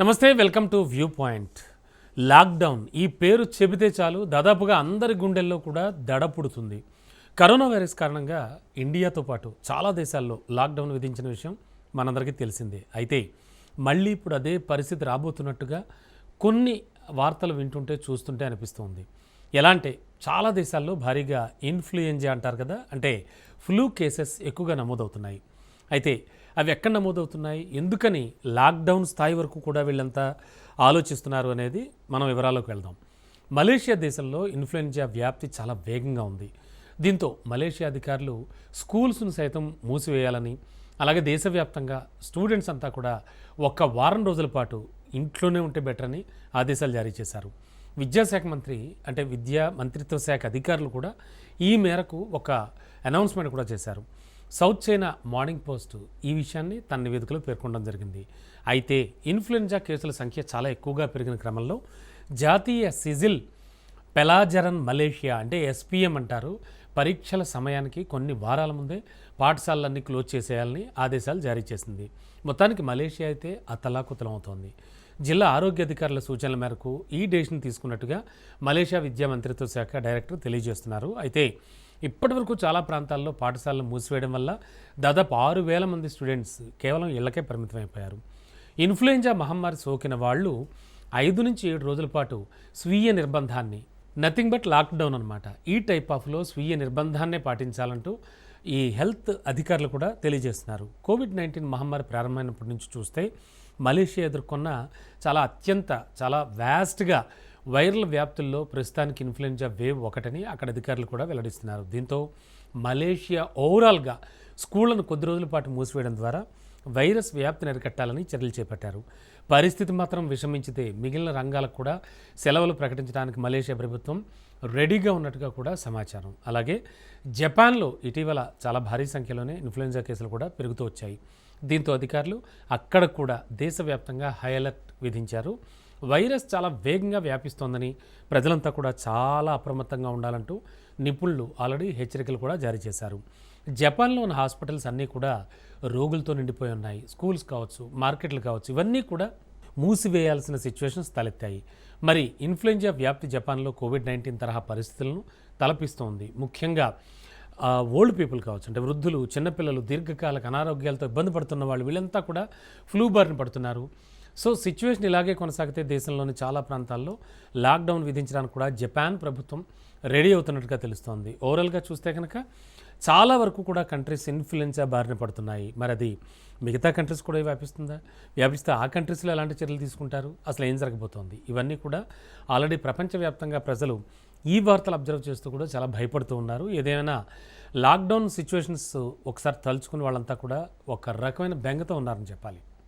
నమస్తే welcome to view point. Lockdown ఈ పేరు చెబితే చాలు దాదాపుగా అందరి గుండెల్లో కూడా దడ పుడుతుంది. కరోనా వైరస్ కారణంగా ఇండియాతో పాటు చాలా దేశాల్లో లాక్డౌన్ విధించిన విషయం మనందరికీ తెలిసిందే. అయితే మళ్ళీ ఇప్పుడు అదే పరిస్థితి రాబోతున్నట్టుగా కొన్ని వార్తలు వింటుంటే చూస్తుంటే అనిపిస్తుంది. ఎలా అంటే చాలా దేశాల్లో భారీగా ఇన్ఫ్లుయెంజా అంటారు కదా అంటే ఫ్లూ కేసెస్ ఎక్కువగా నమోదవుతున్నాయి. అయితే అవి ఎక్కడ నమోదవుతున్నాయి? ఎందుకని లాక్డౌన్ స్థాయి వరకు కూడా వీళ్ళంతా ఆలోచిస్తున్నారు అనేది మనం వివరాల్లోకి వెళ్దాం. మలేషియా దేశంలో ఇన్ఫ్లుయెంజా వ్యాప్తి చాలా వేగంగా ఉంది. దీంతో మలేషియా అధికారులు స్కూల్స్ను సైతం మూసివేయాలని అలాగే దేశవ్యాప్తంగా స్టూడెంట్స్ అంతా కూడా ఒక్క వారం రోజుల పాటు ఇంట్లోనే ఉంటే బెటర్ అని ఆదేశాలు జారీ చేశారు. విద్యాశాఖ మంత్రి అంటే విద్యా మంత్రిత్వ శాఖ అధికారులు కూడా ఈ మేరకు ఒక అనౌన్స్మెంట్ కూడా చేశారు. సౌత్ చైనా మార్నింగ్ పోస్ట్ ఈ విషయాన్ని తన నివేదికలో పేర్కొనడం జరిగింది. అయితే ఇన్ఫ్లుయెంజా కేసుల సంఖ్య చాలా ఎక్కువగా పెరిగిన క్రమంలో జాతీయ సిజిల్ పెలాజరన్ మలేషియా అంటే ఎస్పీఎం అంటారు పరీక్షల సమయానికి కొన్ని వారాల ముందే పాఠశాలలన్నీ క్లోజ్ చేసేయాలని ఆదేశాలు జారీ చేసింది. మొత్తానికి మలేషియా అయితే అతలాకుతలం అవుతోంది జిల్లా ఆరోగ్య అధికారుల సూచనల మేరకు ఈ డెసిషన్ తీసుకున్నట్టుగా మలేషియా విద్యా మంత్రిత్వ శాఖ డైరెక్టర్ తెలియజేస్తున్నారు. అయితే ఇప్పటివరకు చాలా ప్రాంతాల్లో పాఠశాలలు మూసివేయడం వల్ల దాదాపు ఆరు వేల మంది స్టూడెంట్స్ కేవలం ఇళ్ళకే పరిమితమైపోయారు. ఇన్ఫ్లుయెంజా మహమ్మారి సోకిన వాళ్ళు ఐదు నుంచి ఏడు రోజుల పాటు స్వీయ నిర్బంధాన్ని నథింగ్ బట్ లాక్డౌన్ అనమాట ఈ టైప్ ఆఫ్లో స్వీయ నిర్బంధాన్నే పాటించాలంటూ ఈ హెల్త్ అధికారులు కూడా తెలియజేస్తున్నారు. కోవిడ్ నైన్టీన్ మహమ్మారి ప్రారంభమైనప్పటి నుంచి చూస్తే మలేషియా ఎదుర్కొన్న చాలా అత్యంత చాలా వ్యాస్ట్గా వైరల్ వ్యాప్తుల్లో ప్రస్తుతానికి ఇన్ఫ్లుయెంజా వేవ్ ఒకటని అక్కడ అధికారులు కూడా వెల్లడిస్తున్నారు. దీంతో మలేషియా ఓవరాల్గా స్కూళ్ళను కొద్ది రోజుల పాటు మూసివేయడం ద్వారా వైరస్ వ్యాప్తిని అరికట్టాలని చర్యలు చేపట్టారు. పరిస్థితి మాత్రం విషమించితే మిగిలిన రంగాలకు కూడా సెలవులు ప్రకటించడానికి మలేషియా ప్రభుత్వం రెడీగా ఉన్నట్టుగా కూడా సమాచారం. అలాగే జపాన్లో ఇటీవల చాలా భారీ సంఖ్యలోనే ఇన్ఫ్లుయెంజా కేసులు కూడా పెరుగుతూ వచ్చాయి. దీంతో అధికారులు అక్కడ కూడా దేశవ్యాప్తంగా హై అలర్ట్ విధించారు. వైరస్ చాలా వేగంగా వ్యాపిస్తోందని ప్రజలంతా కూడా చాలా అప్రమత్తంగా ఉండాలంటూ నిపుణులు ఆల్రెడీ హెచ్చరికలు కూడా జారీ చేశారు. జపాన్లో ఉన్న హాస్పిటల్స్ అన్నీ కూడా రోగులతో నిండిపోయి ఉన్నాయి. స్కూల్స్ కావచ్చు మార్కెట్లు కావచ్చు ఇవన్నీ కూడా మూసివేయాల్సిన సిచ్యువేషన్స్ తలెత్తాయి. మరి ఇన్ఫ్లుయెంజా వ్యాప్తి జపాన్లో కోవిడ్ నైన్టీన్ తరహా పరిస్థితులను తలపిస్తోంది ముఖ్యంగా ఓల్డ్ పీపుల్ కావచ్చు అంటే వృద్ధులు చిన్నపిల్లలు దీర్ఘకాలిక అనారోగ్యాలతో ఇబ్బంది పడుతున్న వాళ్ళు వీళ్ళంతా కూడా ఫ్లూ బారిన పడుతున్నారు. సో సిచ్యువేషన్ ఇలాగే కొనసాగితే దేశంలోని చాలా ప్రాంతాల్లో లాక్డౌన్ విధించడానికి కూడా జపాన్ ప్రభుత్వం రెడీ అవుతున్నట్టుగా తెలుస్తోంది. ఓవరాల్గా చూస్తే కనుక చాలా వరకు కూడా కంట్రీస్ ఇన్ఫ్లుయెన్సా బారిన పడుతున్నాయి. మరి అది మిగతా కంట్రీస్ కూడా వ్యాపిస్తుందా? వ్యాపిస్తే ఆ కంట్రీస్లో ఎలాంటి చర్యలు తీసుకుంటారు? అసలు ఏం జరగబోతోంది? ఇవన్నీ కూడా ఆల్రెడీ ప్రపంచవ్యాప్తంగా ప్రజలు ఈ వార్తలు అబ్జర్వ్ చేస్తూ కూడా చాలా భయపడుతూ ఉన్నారు. ఏదైనా లాక్డౌన్ సిచ్యువేషన్స్ ఒకసారి తలుచుకుని వాళ్ళంతా కూడా ఒక రకమైన బెంగతో ఉన్నారని చెప్పాలి.